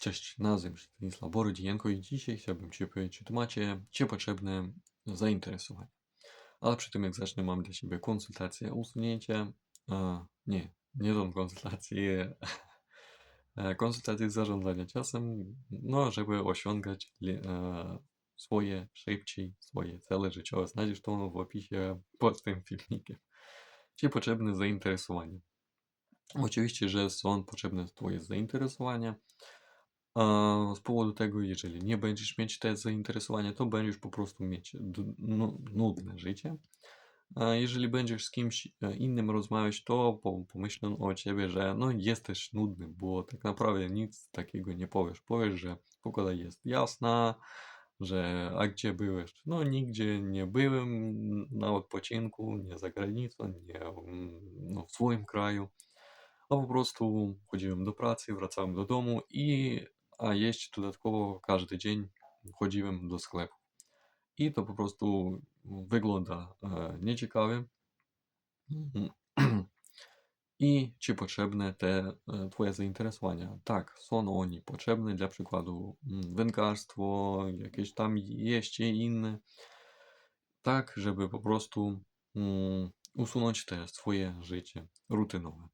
Cześć, nazywam się Stanisław Borodzienko i dzisiaj chciałbym Ci powiedzieć o temacie Ci potrzebne zainteresowania. Ale przy tym jak zacznę mam dla Ciebie konsultację, usunięcie, e, nie, nie tą konsultację, e, konsultację zarządzania czasem, no żeby osiągać e, swoje szybciej, swoje cele życiowe. Znajdziesz to w opisie pod tym filmikiem. Ci potrzebne zainteresowania. Oczywiście, że są potrzebne Twoje zainteresowania. Z powodu tego, jeżeli nie będziesz mieć te zainteresowania, to będziesz po prostu mieć nu- nudne życie. Jeżeli będziesz z kimś e, innym rozmawiać, to po- pomyślą o ciebie, że no jesteś nudny, bo tak naprawdę nic takiego nie powiesz. Powiesz, że pogoda jest jasna, że a gdzie byłeś? No nigdzie nie byłem na odpoczynku, nie za granicą, nie mm, no, w swoim kraju. A po prostu chodziłem do pracy, wracałem do domu i a jeść dodatkowo każdy dzień chodziłem do sklepu. I to po prostu wygląda e, nieciekawie. I ci potrzebne te e, Twoje zainteresowania. Tak, są oni potrzebne, dla przykładu mm, wędkarstwo, jakieś tam jeździe inne. Tak, żeby po prostu mm, usunąć te swoje życie rutynowe.